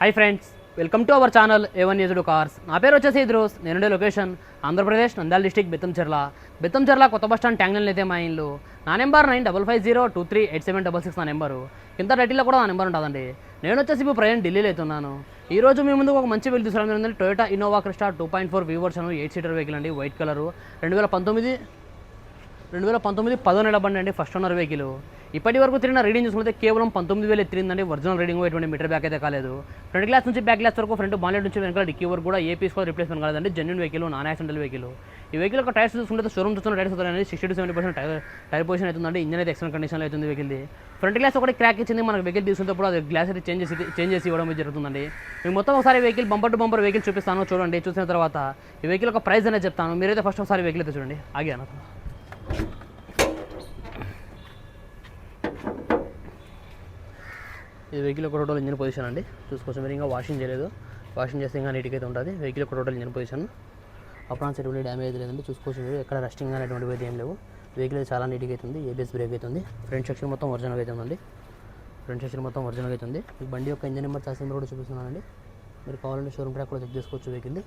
Hi friends welcome to our channel A one ఏజుడు cars నా పేరు వచ్చేసి ఇద్రోస్. నేనుండే లొకేషన్ ఆంధ్రప్రదేశ్ నంద్యాల డిస్టిక్ బెత్తంచెర్ల బెత్తంచెర్ల కొత్త బస్ స్టాండ్ ట్యాంగ్నల్ అయితే మా ఇల్లు. నా number nine double five zero two three eight seven double six నా నెంబరు కింద టైటిల్లో కూడా నా నెంబర్ ఉంటుందండి నేను వచ్చేసి ఇప్పుడు ప్రజెంట్ ఢిల్లీలో అవుతున్నాను ఈ రోజు మీ ముందు ఒక మంచి వెహికల్ తీసుకురావడం జరిగింది. Toyota Innova Crysta two point four V version eight seater vehicle అండి. వైట్ కలరు రెండు వేల పంతొమ్మిది రెండు వేల పంతొమ్మిది పదో నెల బండి అండి ఫస్ట్ ఓనర్ వెహికల్ ఇప్పటి వరకు తిరిగిన రీడింగ్ చూసుకుంటే కేవలం పంతొమ్మిది వేలు ఎత్తిరిందండి ఒరిజినల్ రీడింగ్ ఎటువంటి మీటర్ బ్యాక్ అయితే కాలేదు. ఫ్రంట్ గ్లాస్ నుంచి బ్యాక్ గ్లాస్ వరకు ఫ్రంట్ బాలెట్ నుంచి వెనకాల డిక్కీ వరకు కూడా ఏ పీస్ కూడా రిప్లేస్మెంట్ కాలేదండి. Genuine vehicle non accidental vehicle ఈ వెహికల్ ఒక టైర్స్ చూసుకుంటే షోరూమ్ చూస్తున్న టైర్స్ అవుతాయి sixty to seventy percent tyre tyre position అవుతుందండి ఇంజన్ అయితే ఎక్సలెంట్ కండిషన్లో అవుతుంది వెహికల్ది ఫ్రంట్ గ్లాస్ ఒకటి క్రాక్ ఇచ్చింది. మనకు వెహికల్ తీసుకున్నప్పుడు అది గ్లాస్ అయితే చేంజ్ చేసి చేంజ్ చేసి ఇవ్వడం జరుగుతుందండి. మేము మొత్తం ఒకసారి vehicle bumper to bumper vehicle చూపిస్తాను. చూడండి చూసిన తర్వాత ఈ వెహికల్ ఒక ప్రైస్ అనేది చెప్తాను. మీరైతే ఫస్ట్ ఒకసారి వెహికల్ అయితే చూడండి. ఆగాను ఇది వెహికల్ ఒక టోటల్ ఇంజిన్ పొజిషన్ అండి. చూసుకోవచ్చు మీరు ఇంకా వాషింగ్ చేయలేదు. వాషింగ్ చేస్తే ఇంకా నీట్గా అయితే ఉంటుంది. వెహికల్ ఒక టోటల్ ఇంజిన్ పొజిషన్. అప్రాన్స్ ఎటువంటి డ్యామేజ్ లేదండి. చూసుకోవచ్చు మీరు ఎక్కడ రస్టింగ్ అనేటువంటి ఏం లేవు. వెహికల్ అయితే చాలా నీట్గా అవుతుంది ఏబిఎస్ బ్రేక్ అవుతుంది ఫ్రంట్ సెక్షన్ మొత్తం ఒరిజినల్ అయితే ఉందండి. ఫ్రంట్ సెక్షన్ మొత్తం ఒరిజినల్ అవుతుంది ఈ బండి యొక్క ఇంజన్ నెంబర్ చాసి కూడా చూపిస్తున్నానండి. మీరు కావాలంటే షోరూమ్ ట్రాక్ కూడా చెక్ చేసుకోవచ్చు వెహికల్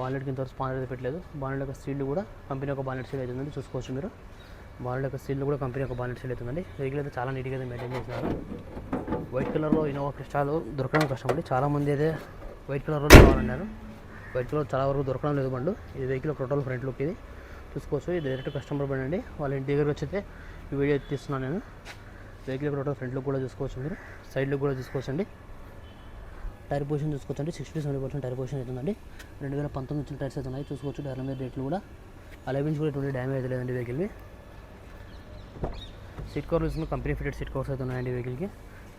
బాలెట్ కింద స్పానర్ అయితే పెట్టలేదు. బాలెట్ యొక్క సీల్డ్ కూడా కంపెనీ యొక్క బాలెట్ సీల్ అవుతుందండి చూసుకోవచ్చు మీరు. బాలెట్ యొక్క సీల్డ్ కూడా కంపెనీ యొక్క బాలెట్ సీల్ అవుతుందండి వెహికల్ అయితే చాలా నీట్గా అయితే మెయింటైన్ చేస్తున్నారు. వైట్ కలర్లో ఇన్నోవా క్రిస్టాలు దొరకడం కష్టం అండి చాలామంది అయితే వైట్ కలర్లో కావాలన్నారు. వైట్ కలర్ చాలా వరకు దొరకడం లేదు బండు. ఇది వెహికల్ టోటల్ ఫ్రంట్ లుక్ ఇది. చూసుకోవచ్చు. ఇది డైరెక్ట్ కస్టమర్ బండి అండి. వాళ్ళ ఇంటి దగ్గరికి వచ్చితే ఈ వీడియో తీస్తున్నాను నేను. వెహికల్ టోటల్ ఫ్రంట్ లుక్ కూడా చూసుకోవచ్చు మీరు. సైడ్ లుక్ కూడా చూసుకోవచ్చు అండి టైర్ పొజిషన్ చూసుకోవచ్చు అండి. Sixty seventy percent tyre position అవుతుందండి రెండు వేల పంతొమ్మిది వచ్చిన టైర్స్ అయితే ఉన్నాయి. చూసుకోవచ్చు. టైర్ల మీద రేట్లు కూడా అలవెన్స్ కూడా ఎటువంటి డ్యామేజ్ అయితే లేదండి వెహికల్వి సీట్ కవర్ చూసుకున్న కంపెనీ ఫిటెడ్ సీట్ కవర్స్ అయితే ఉన్నాయండి వెహికల్కి.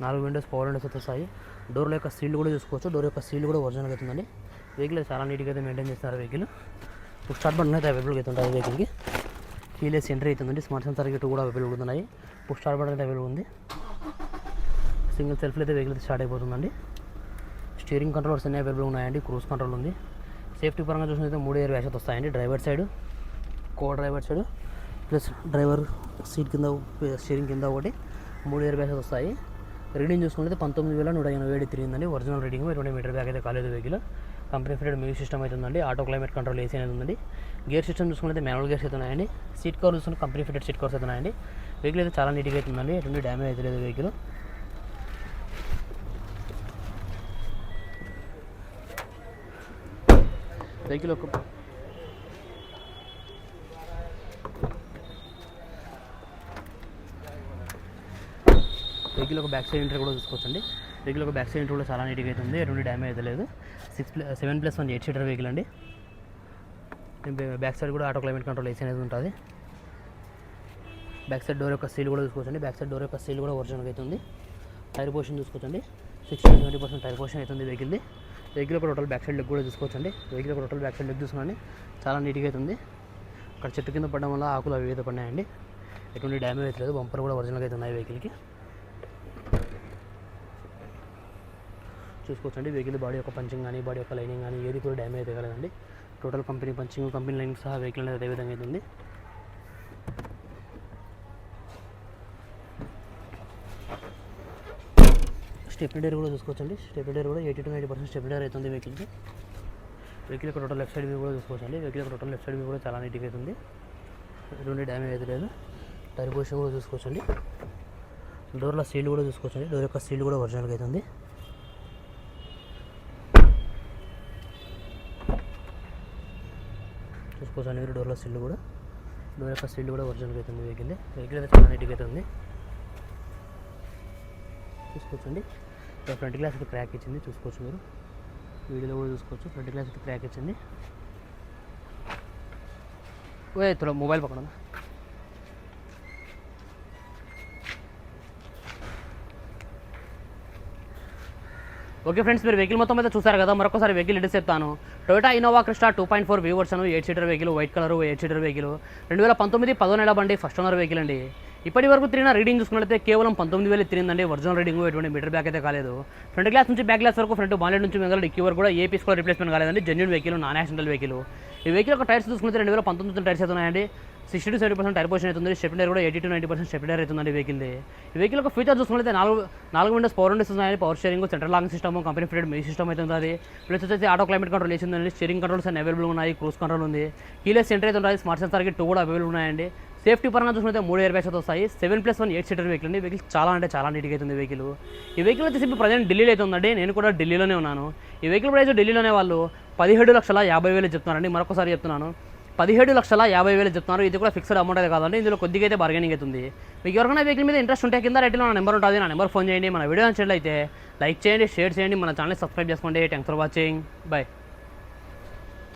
నాలుగు విండోస్ పవర్ విండోస్ అయితే వస్తాయి డోర్ల యొక్క సీల్ కూడా చూసుకోవచ్చు. డోర్ యొక్క సీల్ కూడా ఒరిజినల్ అవుతుందండి. వెహికల్ చాలా నీట్గా అయితే మెయింటైన్ చేస్తారు వెహికల్ స్టార్ట్ బటన్ అయితే అవైలబుల్ అయితే ఉంటుంది వెహికల్కి కీలెస్ ఎంట్రీ అవుతుందండి. స్మార్ట్ సెన్సార్ గిట్ కూడా అవైలబుల్ ఉన్నాయి. ఇప్పుడు స్టార్ట్ బటన్ అయితే అవైలబుల్ ఉంది. సింగిల్ సెల్ఫ్లో అయితే వెహికల్ అయితే స్టార్ట్ అయిపోతుందండి. స్టీరింగ్ కంట్రోల్స్ అన్నీ అవైలబుల్ ఉన్నాయండి. క్రూజ్ కంట్రోల్ ఉంది. సేఫ్టీ పరంగా చూసినైతే మూడు ఏరు వ్యాషత్ వస్తాయండి. Driver side co driver side plus driver seat కింద స్టీరింగ్ కింద ఒకటి. మూడు ఏర్ బ్యాగ్స్ వస్తాయి. రీడింగ్ చూసుకుంటే పంతొమ్మిది వేల నూట ఎనభై ఏడు తిరిగిందండి. ఒరిజినల్ రీడింగ్ ఇరవై మీటర్ బ్యాగ్ అయితే కాలేదు vehicle. Company fitted music system అయితే ఉందండి. ఆటో క్లైమేట్ కంట్రోల్ ఏసీ అనేది ఉందండి. గేర్ సిస్టమ్ చూసుకుంటే మ్యానువల్ గేర్స్ అయితే ఉన్నాయండి. సీట్ కవర్ చూసుకుంటే కంపెనీ ఫిటెడ్ సీట్ కవర్స్ అయితే ఉన్నాయండి. వెహికల్ అయితే చాలా నీట్గా అయితే ఉందండి. ఎటువంటి డ్యామేజ్ అయితే లేదు వెహికల్. వెహికల్ ఒక వెహికల్ ఒక బ్యాక్ సైడ్ ఇంటర్ కూడా చూసుకోవచ్చండి. వెహికల్ ఒక బ్యాక్ సైడ్ ఇంటర్ కూడా చాలా నీట్గా అయితే ఉంది. ఎటువంటి డ్యామేజ్ అయితే లేదు. Six plus seven plus one eight seater vehicle అండి. బ్యాక్ సైడ్ కూడా ఆటో క్లైమేట్ కంట్రోల్ ఏసీ అనేది ఉంటుంది. బ్యాక్ సైడ్ డోర్ యొక్క సీల్ కూడా చూసుకోవచ్చండి. బ్యాక్ సైడ్ డోర్ యొక్క సీల్ కూడా ఒరిజినల్ అయితే ఉంది. టైర్ పోర్షన్ చూసుకోవచ్చండి. Sixty twenty percent tyre portion అవుతుంది వెహికల్ది వెహికల్ ఒక టోటల్ బ్యాక్ సైడ్ లెగ్ కూడా చూసుకోవచ్చండి. వెహికల్ ఒక టోటల్ బ్యాక్ సైడ్ లెగ్ చూసుకోండి. చాలా నీట్గా అయితే ఉంది. అక్కడ చెట్టు కింద పడడం వల్ల ఆకులు అవి అయితే పడినాయండి. ఎటువంటి డ్యామేజ్ అయితే లేదు. బంపర్ కూడా ఒరిజినల్గా అయితే ఉన్నాయి వెహికల్కి చూసుకోవచ్చండి. వెహికల్ బాడీ యొక్క పంచింగ్ కానీ బాడీ యొక్క లైనింగ్ కానీ ఏది కూడా డ్యామేజ్ అయితే కలదండి total company punching company lining సహా వెహికల్ అనేది అదేవిధంగా విధంగా అయితే స్టెప్ డేర్ కూడా చూసుకోవచ్చండి. స్టెప్ డేర్ కూడా eighty to ninety percent stepney అవుతుంది వెహికల్కి వెహికల్ యొక్క టోటల్ లెఫ్ట్ సైడ్ వ్యూ కూడా చూసుకోవచ్చండి. వెహికల్ యొక్క టోటల్ లెఫ్ట్ సైడ్ వ్యూ కూడా చాలా నీట్గా అవుతుంది ఎటువంటి డ్యామేజ్ అయితే లేదు. టైర్ పొజిషన్ కూడా చూసుకోవచ్చండి. డోర్ల సీల్ కూడా చూసుకోవచ్చండి. డోర్ యొక్క సీల్ కూడా ఒరిజినల్గా అవుతుంది చూసుకోవచ్చండి మీరు డోర్లో సీల్ కూడా. డోర్ యొక్క సీల్ కూడా ఒరిజినల్గా అవుతుంది వెహికల్. వెహికల్ అయితే చాలా నీట్గా అయితే ఉంది. చూసుకోవచ్చండి. ఫ్రంట్ గ్లాస్ అయితే క్రాక్ ఇచ్చింది చూసుకోవచ్చు మీరు. వీడియోలో కూడా చూసుకోవచ్చు. ఫ్రంట్ గ్లాస్ అయితే క్రాక్ ఇచ్చింది. ఓ తుల మొబైల్ పక్కన ఓకే ఫ్రెండ్స్ మీరు వెహికల్ మొత్తం అయితే చూసారు కదా మరొకసారి వెహికల్ ఇటు చెప్తాను Toyota Innova Crysta two point four V version eight seater vehicle white colour eight seater vehicle రెండు వేల పంతొమ్మిది పదో నెల బండి ఫస్ట్ ఓనర్ వెహికల్ అండి. ఇప్పటి వరకు తిరిగిన రీడింగ్ చూసుకున్నట్లయితే కేవలం పంతొమ్మిది వేలు తిరిగిందండి. ఒరిజినల్ రీడింగ్ ఎటువంటి మీటర్ బ్యాక్ అయితే కాలేదు. ఫ్రంట్ గ్లాస్ నుంచి బ్యాక్ గ్లాస్ వరకు ఫ్రంట్ బాన్లెట్ నుంచి మిగతా డిక్కీ వరకు కూడా ఏ పీస్ కూడా రిప్లేస్మెంట్ కాలేదండి. Genuine vehicle non accidental vehicle ఈ వెహికల్ యొక్క టైర్స్ చూసుకుంటే రెండు వేల పంతొమ్మిది టైర్స్ అయితే ఉన్నాయండి. Sixty to seventy percent tyre position అవుతుంది స్టెప్లర్ కూడా eighty to ninety percent stepney అవుతుందండి వెహికల్ ఈ వెహికల్ ఒక ఫీచర్ చూసుకుంటే నాలుగు నాలుగు విండోస్ పవర్ విండోస్ ఉన్నాయి power steering central lock system company fitted మీ సిస్టమ్ అయితే ఉంది ప్లస్ వచ్చేసి ఆటో క్లైమేట్ కంట్రోల్ వేసి ఉందండి స్టీరింగ్ కంట్రోల్స్ అన్ని అవైలబుల్ ఉన్నాయి క్రూస్ కంట్రోల్ ఉంది. కీలెస్ సెంటర్ అయితే ఉంటుంది స్మార్ట్ సెన్సార్కి టూ కూడా అవైలబుల్ ఉన్నాయండి. సేఫ్టీ పరంగా చూసుకుంటే మూడు ఇయర్ బ్యాగ్స్ వస్తాయి seven plus one eight seater vehicle అండి. వెహికల్ చాలా అంటే చాలా నీట్గా అవుతుంది వెహికల్ ఈ వెహికల్ వచ్చేసి ఇప్పుడు ప్రజెంట్ ఢిల్లీలో అయితే ఉందండి నేను కూడా ఢిల్లీలోనే ఉన్నాను. ఈ వెహికల్ ప్రైస్ ఢిల్లీలోనే వాళ్ళు పదిహేడు లక్షల యాభై వేలు చెప్తున్నారండి మరొకసారి చెప్తున్నాను. పదిహేడు లక్షల యాభై వేలు చెప్తున్నారు. ఇది కూడా ఫిక్స్డ్ అమౌంట్ అయితే కాదండి. ఇందులో కొద్దిగా అయితే బార్గెనింగ్ అవుతుంది మీకు ఎవరికైనా వెహికల్ మీద ఇంట్రెస్ట్ ఉంటే కింద రైట్లో నా నెంబర్ ఉంటుంది. నా నెంబర్ ఫోన్ చేయండి. మన వీడియో నచ్చినట్లయితే లైక్ చేయండి షేర్ చేయండి. మన ఛానల్ సబ్స్క్రైబ్ చేసుకోండి. Thanks for watching bye